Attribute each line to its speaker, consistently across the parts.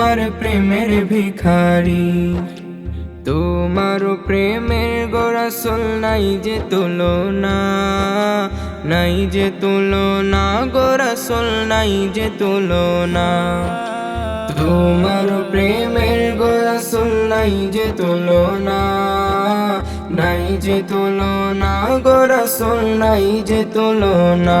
Speaker 1: তোমার প্রেমের ভিখারি। তোমার প্রেমের গোরসল নাই যে তুলনা, নাই যে তুলনা গোরসল নাই যে তুলনা। তোমার প্রেমের গোরসল নাই যে তুলনা, নাই যে তুলনা গোরসল নাই যে তুলনা।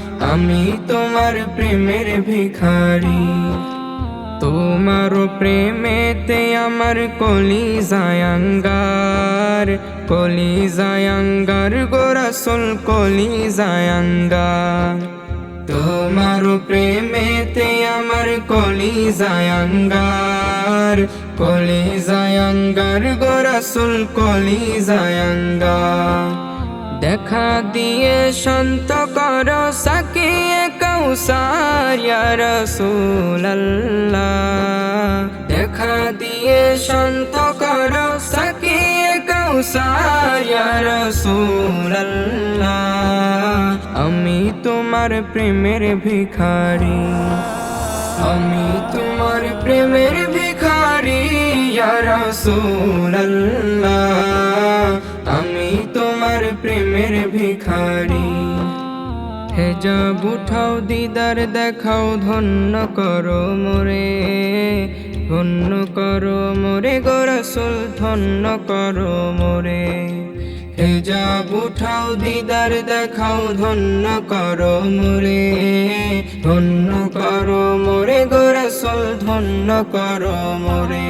Speaker 1: আমি তোমার প্রেমের ভিখারি। তোমার প্রেমেতে আমার কলি জায়াঙ্গার কলি জায়াঙ্গার গোরাসল কলি জায়াঙ্গার তোমার প্রেমেতে আমার কলি জায়াঙ্গার কলি জায়াঙ্গার গোরাসুল কলি জায়াঙ্গার দেখা দিয়ে শান্ত কর কৌসার রসুল্লাহ দেখা দিয়ে শান্ত কর, সাকিয়ে কৌসার রসুল্লাহ আমি তোমার প্রেমের ভিখারি। আমি তোমার প্রেমের ভিখারি রসুল্লাহ আমি তোমার প্রেমের ভিখারি। হেজাব উঠাও দিদার, দেখাও ধন্য করো মোরে। ধন্য করো মোরে গোরসুল ধন্য করো মোরে। হেজাব উঠাও দিদার, দেখাও ধন্য করো মোরে। ধন্য করো মোরে গোরসুল ধন্য করো মোরে।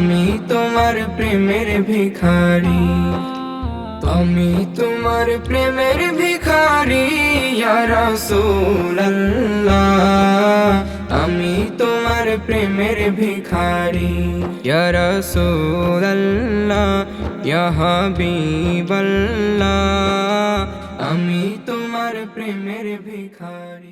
Speaker 1: আমি তোমার প্রেমের ভিখারি। আমি তোমার প্রেমের ভিখারি রসুল্লাহ আমি তোমার প্রেমের ভিখারি রসুল্লাহ হাবিবাল্লাহ। আমি তোমার প্রেমের ভিখারি।